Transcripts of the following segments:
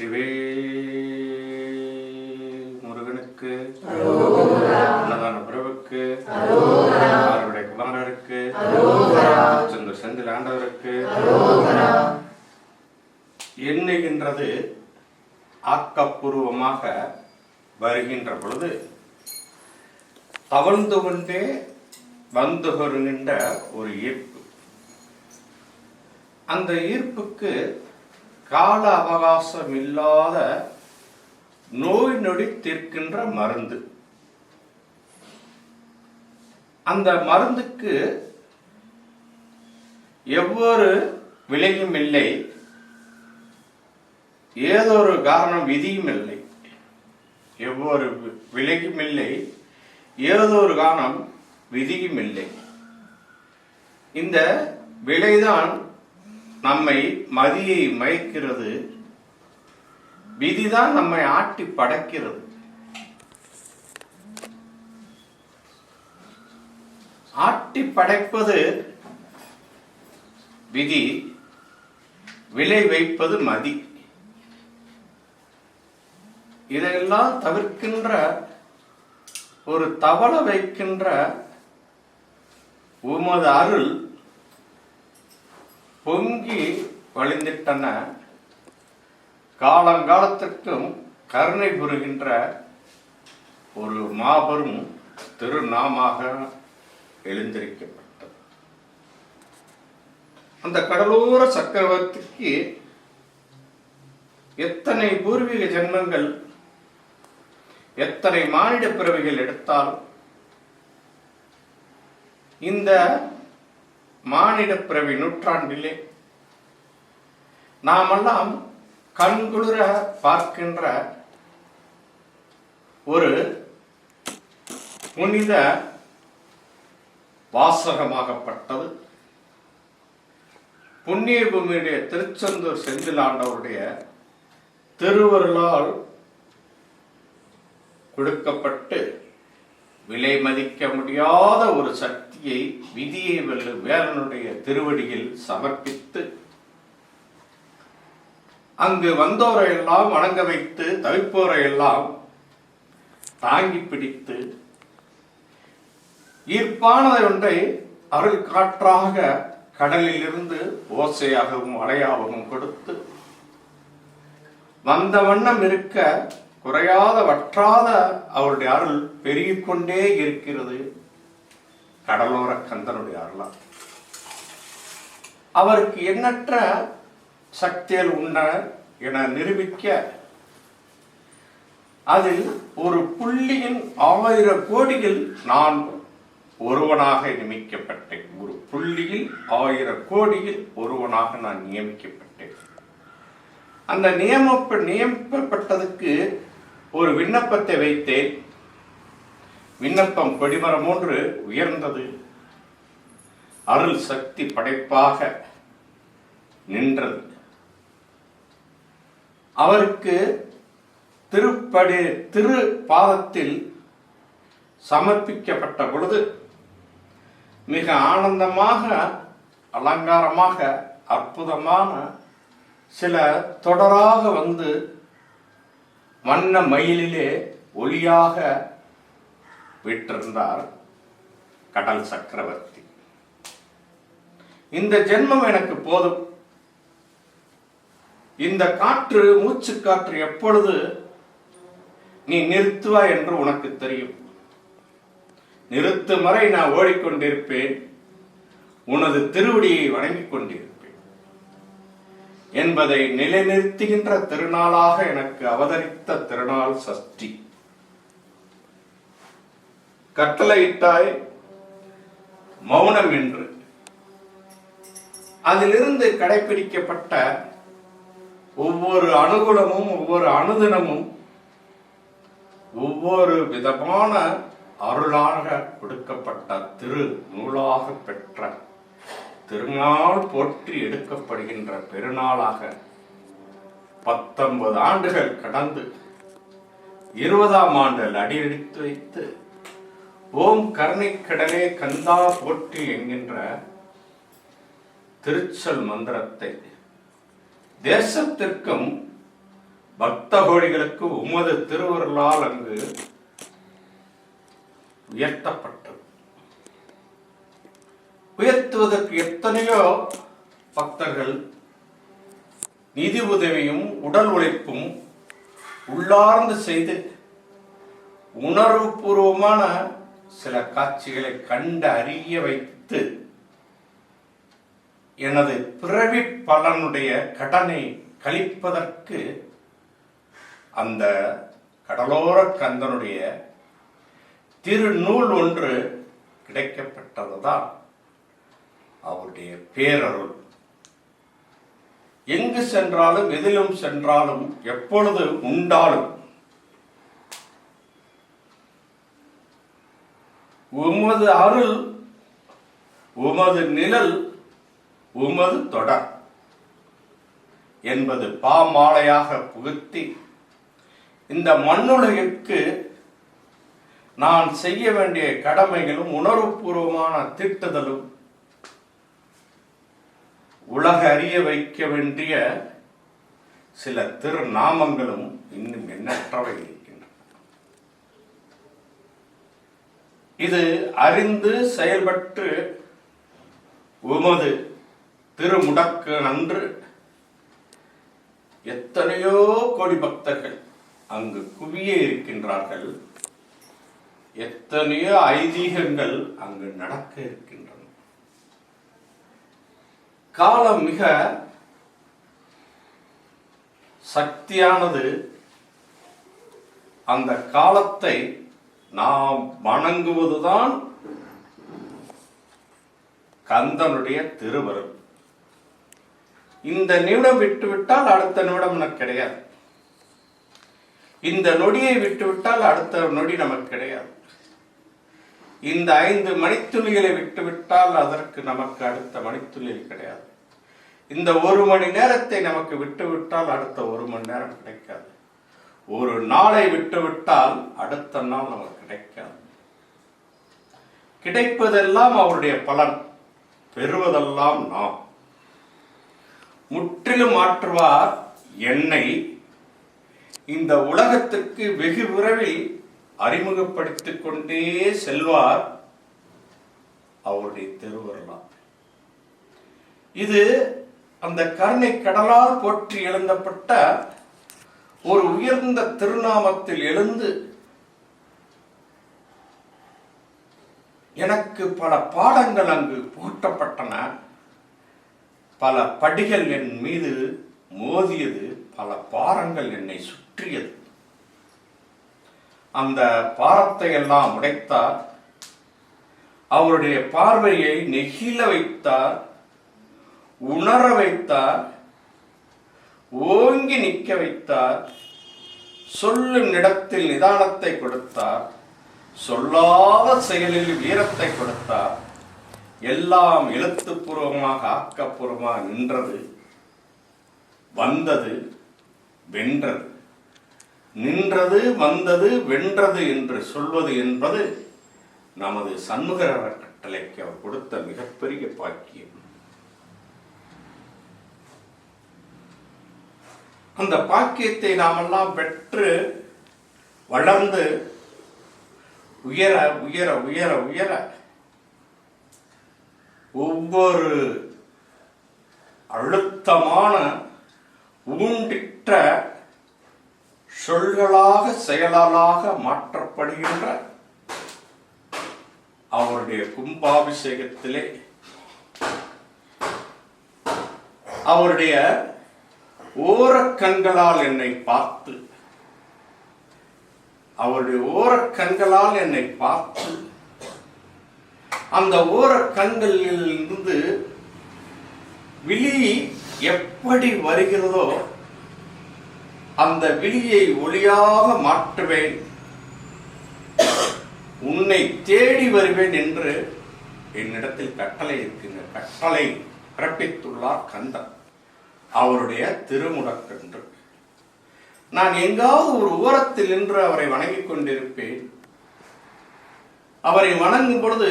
வெற்றிவே முருகனுக்கு அன்னதான பிரபுக்கு ஆறுடைய குமாரருக்கு செந்தூர் செந்தில் ஆண்டவருக்கு எண்ணுகின்றது ஆக்கப்பூர்வமாக வருகின்ற பொழுது தவழ்ந்து கொண்டே வந்து வருகின்ற ஒரு ஈர்ப்பு. அந்த ஈர்ப்புக்கு கால அவகாசம் இல்லாத நோய் நொடி தீர்க்கின்ற மருந்து. அந்த மருந்துக்கு எவ்வொரு விலையும் இல்லை. ஏதொரு காரணம் விதியும் இல்லை. எவ்வொரு வி- விலையும் இல்லை. ஏதொரு காரணம் விதியும் இல்லை. இந்த விலைதான் நம்மை மதியை மயக்கிறது. விதிதான் நம்மை ஆட்டி படைக்கிறது. ஆட்டி படைப்பது விதி விலை வைப்பது மதி. இதையெல்லாம் தவிர்க்கின்ற ஒரு தவள வைக்கின்ற உமது அருள் பொங்கி வழிந்திட்டன. காலங்காலத்திற்கும் கருணை புரிகின்ற ஒரு மாபெரும் திருநாமாக எழுந்திருக்கப்பட்டது. அந்த கடலோர சக்கரவர்த்திக்கு எத்தனை பூர்வீக ஜென்மங்கள் எத்தனை மானிட பிறவிகள் எடுத்தால் இந்த மானிட பிறவி நூற்றாண்டிலே. நாமெல்லாம் கண்குளிர பார்க்கின்ற ஒரு புனித வாசகமாகப்பட்டது. புண்ணிய பூமியுடைய திருச்செந்தூர் செந்திலாண்டவருடைய திருவருளால் கொடுக்கப்பட்டு விலை மதிக்க முடியாத ஒரு சக்தியை விதியை வெல்லு வேலனுடைய திருவடியில் சமர்ப்பித்து அங்கு வந்தோரை எல்லாம் வணங்க வைத்து தவிப்போரை எல்லாம் தாங்கி பிடித்து ஈர்ப்பானதை ஒன்றை அருள் காற்றாக கடலில் இருந்து ஓசையாகவும் அலையாகவும் கொடுத்து வந்த வண்ணம் இருக்க குறையாத வற்றாத அவருடைய அருள் பெருகிக்கொண்டே இருக்கிறது. கடலோர கந்தனுடைய அருளா. அவருக்கு எண்ணற்ற சக்திகள் உண்டன என நிரூபிக்க அதில் ஒரு புள்ளியின் ஆயிரம் கோடியில் நான் ஒருவனாக நியமிக்கப்பட்டேன். ஒரு புள்ளியில் ஆயிரம் கோடியில் ஒருவனாக நான் நியமிக்கப்பட்டேன். அந்த நியமப்ப நியமிக்கப்பட்டதுக்கு ஒரு விண்ணப்பத்தை வைத்தேன். விண்ணப்பம் கொடிமரம் ஒன்று உயர்ந்தது. அருள் சக்தி படைப்பாக நின்றது. அவருக்கு திருப்படி திரு பாதத்தில் சமர்ப்பிக்கப்பட்ட பொழுது மிக ஆனந்தமாக அலங்காரமாக அற்புதமான சில தொடராக வந்து வண்ண மயிலிலே ஒளியாக விட்டிருந்தார் கடல் சக்கரவர்த்தி. இந்த ஜென்மம் எனக்கு போதும். இந்த காற்று மூச்சு காற்று எப்பொழுது நீ நிறுத்துவா என்று உனக்கு தெரியும். நிறுத்தும் வரை நான் ஓடிக்கொண்டிருப்பேன். உனது திருவடியை வணங்கிக் கொண்டிருப்பேன். என்பதை நிலைநிறுத்துகின்ற திருநாளாக எனக்கு அவதரித்த திருநாள் சஷ்டி. கட்டளையிட்டாய் மௌனம் என்று அதிலிருந்து கடைபிடிக்கப்பட்ட ஒவ்வொரு அனுகூலமும் ஒவ்வொரு அனுதினமும் ஒவ்வொரு விதமான அருளாக கொடுக்கப்பட்ட திரு நூலாக பெற்ற திருநாள் போற்றி எடுக்கப்படுகின்ற பெருநாளாக பத்தொன்பது ஆண்டுகள் கடந்து இருபதாம் ஆண்டில் அடியெடுத்து வைத்து ஓம் கருணைக்கடலே கந்தா போற்றி என்கின்ற திருச்சல் மந்திரத்தை. தேசத்திற்கும் பக்தகோடிகளுக்கு உமது திருவருளால் அங்கு உயர்த்தப்பட்டது. உயர்த்துவதற்கு எத்தனையோ பக்தர்கள் நிதி உதவியும் உடல் உழைப்பும் உள்ளார்ந்து செய்து உணர்வுபூர்வமான சில காட்சிகளை கண்டு அறிய வைத்து எனது பிறவி பலனுடைய கடனை கழிப்பதற்கு அந்த கடலோர கந்தனுடைய திருநூல் ஒன்று கிடைக்கப்பட்டதுதான். அவருடைய பேரருள். எங்கு சென்றாலும் எதிலும் சென்றாலும் எப்பொழுது உண்டாலும் உமது அருள் உமது நிழல் உமது தொடர் என்பது பாமாலையாக புகுத்தி இந்த மண்ணுலகிற்கு நான் செய்ய வேண்டிய கடமைகளும் உணர்வுபூர்வமான திட்டுதலும் உலக அறிய வைக்க வேண்டிய சில திருநாமங்களும் இன்னும் எண்ணற்றவை இருக்கின்றன இது அறிந்து செயல்பட்டு உமது திருமுடக்கு நன்று. எத்தனையோ கோடி பக்தர்கள் அங்கு குவிய இருக்கின்றார்கள். எத்தனையோ ஐதீகங்கள் அங்கு நடக்க இருக்கின்றன. காலம் மிக சக்தியானது. அந்த காலத்தை நாம் வணங்குவதுதான் கந்தனுடைய திருவருள். இந்த நிமிடம் விட்டுவிட்டால் அடுத்த நிமிடம் எனக்கு கிடையாது. இந்த நொடியை விட்டுவிட்டால் அடுத்த நொடி நமக்கு கிடையாது. இந்த ஐந்து மணித்துளிகளை விட்டுவிட்டால் அதற்கு நமக்கு அடுத்த மணித்துளிகள் கிடையாது. இந்த ஒரு மணி நேரத்தை நமக்கு விட்டுவிட்டால் அடுத்த ஒரு மணி நேரம் கிடைக்காது. ஒரு நாளை விட்டுவிட்டால் அடுத்த நாள் நமக்கு கிடைக்காது. கிடைப்பதெல்லாம் அவருடைய பலன் பெறுவதெல்லாம் நாம். முற்றிலும் மாற்றுவார் என்னை. இந்த உலகத்துக்கு வெகு விரைவில் அறிமுகப்படுத்திக் கொண்டே செல்வார் அவருடைய திருவருளாம் இது அந்த கருணை கடலால் போற்றி எழுந்தப்பட்ட ஒரு உயர்ந்த திருநாமத்தில் எழுந்து எனக்கு பல பாடங்கள் அங்கு புகட்டப்பட்டன. பல படிகள் என் மீது மோதியது பல பாரங்கள் என்னை சுற்றியது. அந்த பாரத்தை எல்லாம் உடைத்தார். அவருடைய பார்வையை நெகிழ வைத்தார் உணர வைத்தார். ஓங்கி நிற்க வைத்தார். சொல்லும் இடத்தில் நிதானத்தை கொடுத்தார். சொல்லாத செயலில் வீரத்தை கொடுத்தார். எல்லாம் எழுத்துப்பூர்வமாக ஆக்கப்பூர்வமாக நின்றது. வந்தது வென்றது. நின்றது வந்தது வென்றது என்று சொல்வது என்பது நமது சண்முகர கட்டளைக்கு அவர் கொடுத்த மிகப்பெரிய பாக்கியம். அந்த பாக்கியத்தை நாமெல்லாம் பெற்று வளர்ந்து உயர உயர உயர உயர ஒவ்வொரு அழுத்தமான ஊண்டிட்ட சொல்களாக செயலாளாக மாற்றப்படுகின்ற அவருடைய கும்பாபிஷேகத்திலே அவருடைய ஓரக்கண்களால் என்னை பார்த்து. அவருடைய ஓரக்கண்களால் என்னை பார்த்து. அந்த ஓரக்கண்களில் இருந்து விழி எப்படி வருகிறதோ அந்த விழியை ஒளியாக மாற்றுவேன். உன்னை தேடி வருவேன் என்று என்னிடத்தில் கட்டளை இருக்குங்க கட்டளை பிறப்பித்துள்ளார் கந்தன். அவருடைய திருமுடக்கன்று. நான் எங்காவது ஒரு ஓரத்தில் நின்று அவரை வணங்கிக் கொண்டிருப்பேன். அவரை வணங்கும் பொழுது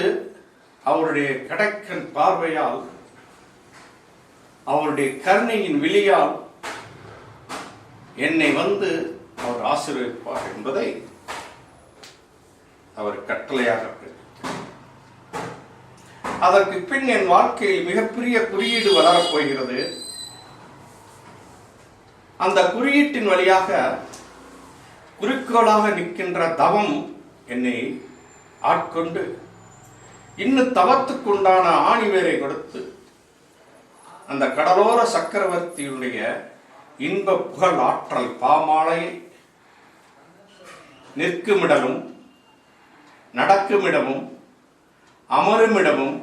அவருடைய கடக்கன் பார்வையால் அவருடைய கருணையின் விழியால் என்னை வந்து அவர் ஆசீர்வதிப்பார் என்பதை அவர் கட்டளையாக அதற்கு பின் என் வாழ்க்கையில் மிகப்பெரிய குறியீடு வளரப் போகிறது. அந்த குறியீட்டின் வழியாக குறிக்கோளாக நிற்கின்ற தவம் என்னை ஆட்கொண்டு இன்னும் தவத்துக்குண்டான ஆணிவேரை கொடுத்து அந்த கடலோர சக்கரவர்த்தியுடைய இன்ப புகழ் ஆற்றல் பாமாலை நிற்குமிடமும் நடக்குமிடமும் அமருமிடமும்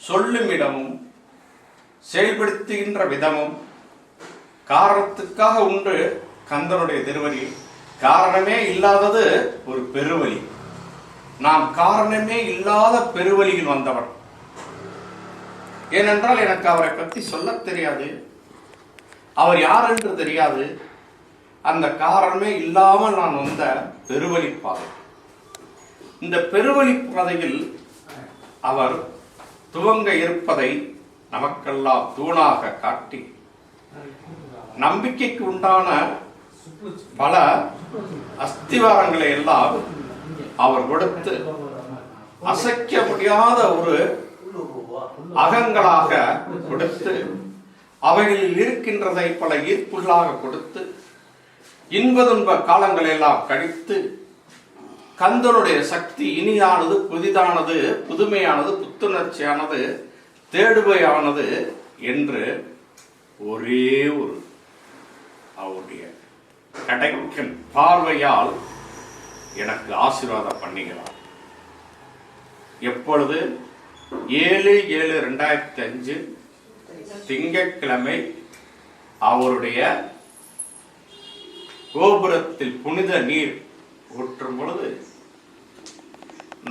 சொல்லுமிடமும் செயல்படுத்துகின்ற விதமும் காரணத்துக்காக உண்டு கந்தனுடைய திருவலி காரணமே இல்லாதது ஒரு பெருவலி. நாம் காரணமே இல்லாத பெருவழியில் வந்தவன். ஏனென்றால் எனக்கு அவரை பற்றி சொல்ல தெரியாது. அவர் யார் என்று தெரியாது. அந்த காரணமே இல்லாமல் நான் வந்த பெருவழி பாதை. இந்த பெருவழி பாதையில் அவர் துவங்க இருப்பதை நமக்கெல்லாம் தூணாக காட்டி நம்பிக்கைக்கு உண்டான பல அஸ்திவாரங்களை எல்லாம் அவர் கொடுத்து அசைக்க முடியாத ஒரு அகங்களாக கொடுத்து அவைகளில் இருக்கின்றதை பல ஈர்ப்புகளாக கொடுத்து இன்பதுன்ப காலங்களை எல்லாம் கழித்து கந்தனுடைய சக்தி இனியானது புதிதானது புதுமையானது புத்துணர்ச்சியானது தேடுவையானது என்று ஒரே ஒரு அவருடைய கடைக்கன் பார்வையால் எனக்கு ஆசீர்வாதம் பண்ணுகிறார் எப்பொழுது? ஏழு ஏழு ரெண்டாயிரத்தி அஞ்சு திங்கட்கிழமை அவருடைய கோபுரத்தில் புனித நீர் ஊற்றும் பொழுது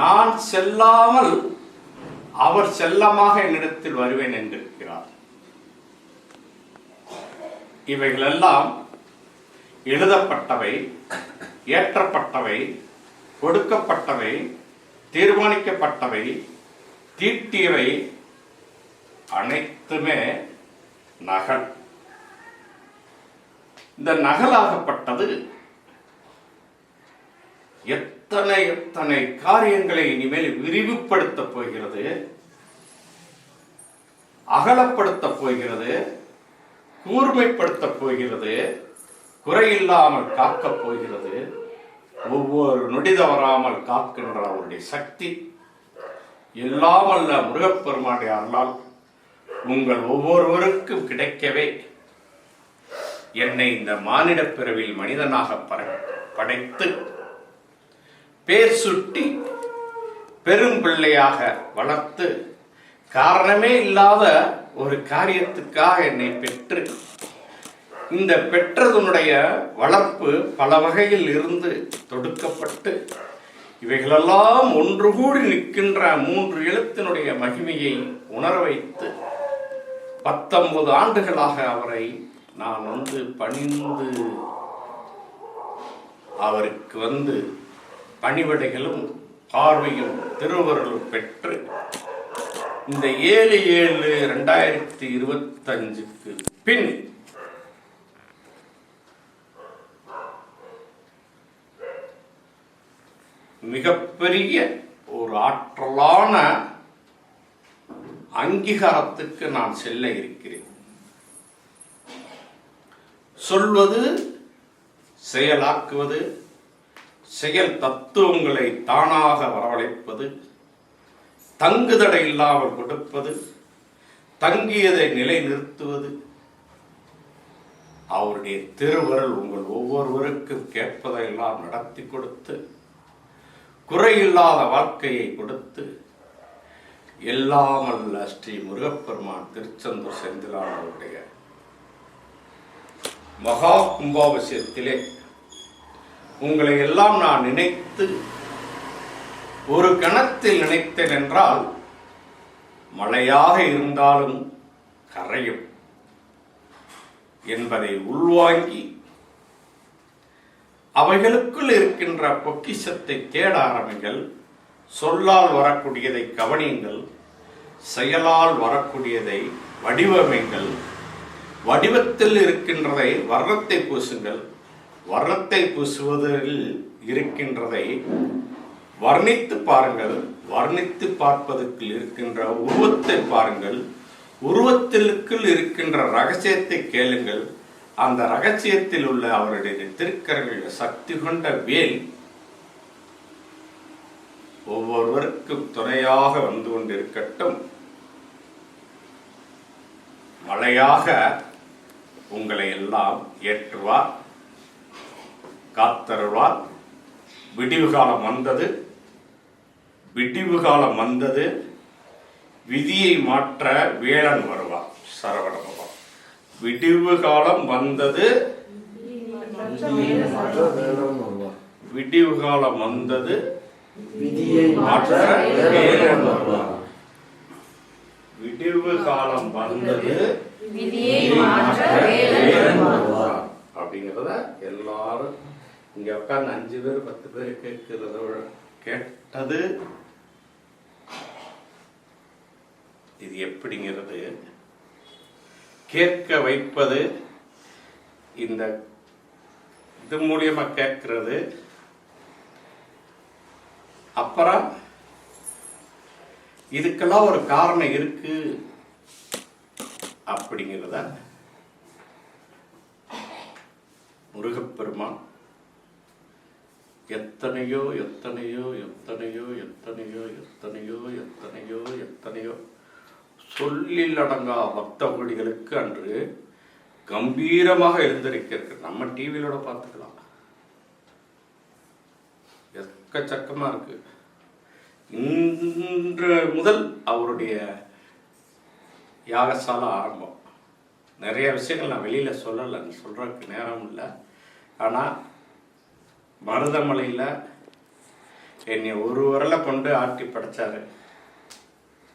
நான் செல்லாமல் அவர் செல்லமாக என்னிடத்தில் வருவேன் என்றிருக்கிறார். இவைகளெல்லாம் எழுதப்பட்டவை ஏற்றப்பட்டவை கொடுக்கப்பட்டவை தீர்மானிக்கப்பட்டவை தீட்டியவை அனைத்துமே நகல். இந்த நகலாகப்பட்டது எத்தனை எத்தனை காரியங்களை இனிமேல் விரிவுபடுத்தப் போகிறது அகலப்படுத்தப் போகிறது கூர்மைப்படுத்தப் போகிறது குறையில்லாமல் காக்கப் போகிறது ஒவ்வொரு நொடி தவறாமல் காக்கின்ற அவருடைய சக்தி. எல்லாமல்ல முருகப்பெருமானுடைய அருளால் உங்கள் ஒவ்வொருவருக்கும் கிடைக்கவே என்னை இந்த மானிட பிறவியில் மனிதனாக படைத்து பேர் சுட்டி பெரும் பிள்ளையாக வளர்த்து காரணமே இல்லாத ஒரு காரியத்துக்காக என்னை பெற்று இந்த பெற்றதனுடைய வளர்ப்பு பல வகையில் இருந்து தொடுக்கப்பட்டு இவைகளெல்லாம் ஒன்று கூடி நிற்கின்ற மூன்று எழுத்தினுடைய மகிமையை உணர வைத்து பத்தொன்பது ஆண்டுகளாக அவரை நான் வந்து பணிந்து அவருக்கு வந்து பணிவடைகளும் பார்வையும் திருவருளும் பெற்று இந்த ஏழு ஏழு ரெண்டாயிரத்தி இருபத்தஞ்சுக்கு பின் மிகப்பெரிய ஒரு ஆற்றலான அங்கீகாரத்துக்கு நான் செல்ல இருக்கிறேன். சொல்வது செயலாக்குவது செயல் தத்துவங்களை தானாக வரவழைப்பது தங்குதடை இல்லாமல் கொடுப்பது தங்கியதை நிலைநிறுத்துவது. அவருடைய திருவருள் உங்கள் ஒவ்வொருவருக்கும் கேட்பதையெல்லாம் நடத்தி கொடுத்து குறையில்லாத வாழ்க்கையை கொடுத்து எல்லாமல்ல ஸ்ரீ முருகப்பெருமான் திருச்செந்தூர் செந்திலாளருடைய மகா கும்பாபிஷேகத்திலே உங்களை எல்லாம் நான் நினைத்து ஒரு கணத்தில் நினைத்தேன் என்றால் மழையாக இருந்தாலும் கரையும் என்பதை உள்வாங்கி அவைகளுக்குள் இருக்கின்ற பொக்கிஷத்தை தேட ஆரம்பிங்கள். சொல்லால் வரக்கூடியதை கவனியுங்கள். செயலால் வரக்கூடியதை வடிவமைங்கள். வடிவத்தில் இருக்கின்றதை வர்ணத்தை பூசுங்கள். வர்ணத்தை பூசுவதில் இருக்கின்றதை வர்ணித்து பாருங்கள் வர்ணித்து பார்ப்பதற்கு இருக்கின்ற உருவத்தை பாருங்கள் உருவத்திற்குள் இருக்கின்ற ரகசியத்தை கேளுங்கள். அந்த ரகசியத்தில் உள்ள அவருடைய திருக்கரங்கள் சக்தி கொண்ட வேல் ஒவ்வொருவருக்கும் துணையாக வந்து கொண்டிருக்கட்டும். மழையாக உங்களை எல்லாம் ஏற்றுவார் காத்தருவார் விடிவு காலம் வந்தது. விடிவு காலம் வந்தது விதியை மாற்ற வேலன் வருவார் சரவண பவன் விடிவு காலம் வந்தது விடிவு காலம் வந்தது விதியை மாற்ற வேலன் வருவார் விடிவு காலம் வந்தது விதியை மாற்ற வருவார். வருவார் அப்படிங்கிறத எல்லாரும் இங்க உட்கார்ந்து அஞ்சு பேர் பத்து பேர் கேட்கிறத கேட்டது இது எப்படிங்கிறது கேட்க வைப்பது இந்த இது மூலியமா கேட்கிறது. அப்புறம் இதுக்கெல்லாம் ஒரு காரணம் இருக்கு அப்படிங்கிறத முருகப்பெருமான் எத்தனையோ எத்தனையோ எத்தனையோ எத்தனையோ எத்தனையோ எத்தனையோ எத்தனையோ சொல்லில் அடங்கா பக்த கோடிகளுக்கு அன்று கம்பீரமாக எழுந்திருக்கிறது. நம்ம டிவியிலோட பார்த்துக்கலாம். எக்கச்சக்கமாக இருக்கு. இன்று முதல் அவருடைய யாகசாலை ஆரம்பம். நிறைய விஷயங்கள் நான் வெளியில் சொல்லலை. சொல்கிறதுக்கு நேரம் இல்லை. ஆனால் மருதமலையில் என்னை ஒரு வரலை கொண்டு ஆட்டி படைச்சாரு.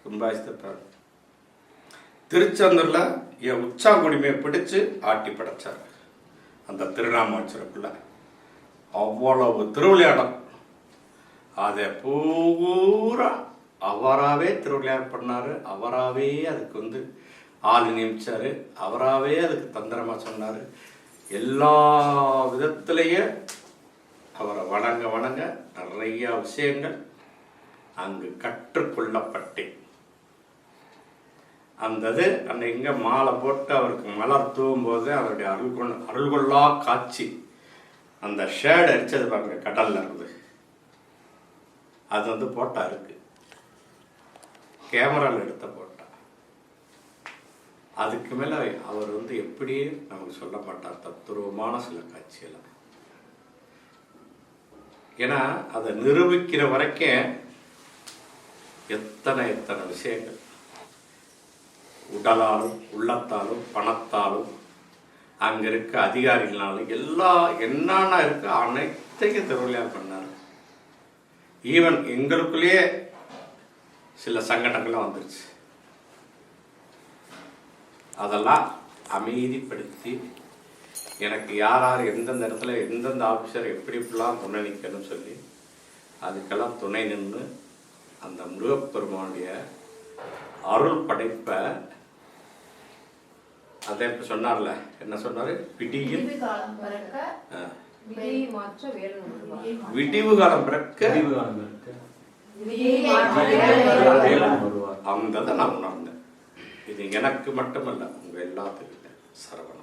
கும்பாஸ்தப்பர் திருச்செந்தூரில் என் உச்சா குடிமையை பிடிச்சு ஆட்டி படைச்சார். அந்த திருநாமாச்சரக்குள்ள அவ்வளவு திருவிளையாடம் அதை பூரா அவராகவே திருவிளையாடல் பண்ணார். அவராகவே அதுக்கு வந்து ஆள் நியமித்தார் அவராகவே அதுக்கு தந்திரமாக சொன்னார். எல்லா விதத்திலேயே அவரை வணங்க வணங்க நிறையா விஷயங்கள் அங்கு கற்றுக்கொள்ளப்பட்டேன் அந்த இது அந்த இங்கே மாலை போட்டு அவருக்கு மலர் தூவும் போது அவருடைய அருள் கொள்ளா காட்சி. அந்த ஷேடு அடித்தது பாருங்க கடல்ல இருந்து அது வந்து போட்டா இருக்கு. கேமராவில் எடுத்த போட்டா. அதுக்கு மேலே அவர் வந்து எப்படியே நமக்கு சொல்ல மாட்டார் தத்துருவமான சில காட்சியெல்லாம் ஏன்னா அதை நிரூபிக்கிற வரைக்கும் எத்தனை எத்தனை விஷயங்கள். உடலாலும் உள்ளத்தாலும் பணத்தாலும் அங்க இருக்க அதிகாரிகளாலும் எல்லா என்னென்ன இருக்கு அனைத்தையும் திருவிளையாடல் பண்ணார். ஈவன் எங்களுக்குள்ளேயே சில சங்கடங்கள்லாம் வந்துருச்சு. அதெல்லாம் அமைதிப்படுத்தி எனக்கு யார் யார் எந்தெந்த இடத்துல எந்தெந்த ஆஃபீஸர் எப்படி இப்படிலாம் துணை நிற்கணும்னு சொல்லி அதுக்கெல்லாம் துணை நின்று அந்த முருகப்பெருமானுடைய அருள் படைப்பை அதை இப்ப சொன்னார்ல. என்ன சொன்னாரு? பிடியில் காலம் பிறக்க. விடிவு காலம் பிறக்க விடிவு காலம் இதை நான் உணர்ந்தேன். இது எனக்கு மட்டுமல்ல உங்க எல்லாத்துக்கும் இல்லை. சரவண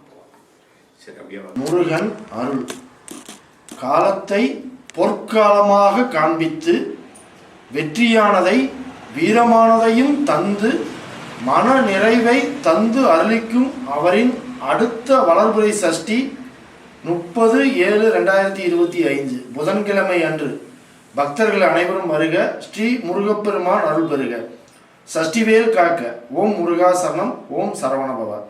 சரி அப்படியே. முருகன் அருள். காலத்தை பொற்காலமாக காண்பித்து வெற்றியானதை வீரமானதையும் தந்து மன நிறைவை தந்து அருளிக்கும் அவரின் அடுத்த வளர்புரை சஷ்டி முப்பது ஏழு ரெண்டாயிரத்தி இருபத்தி ஐந்து புதன்கிழமை அன்று. பக்தர்கள் அனைவரும் வருக. ஸ்ரீ முருகப்பெருமான் அருள் பெறுக. சஷ்டிவேல் காக்க. ஓம் முருகா சரணம் ஓம் சரவணபவர்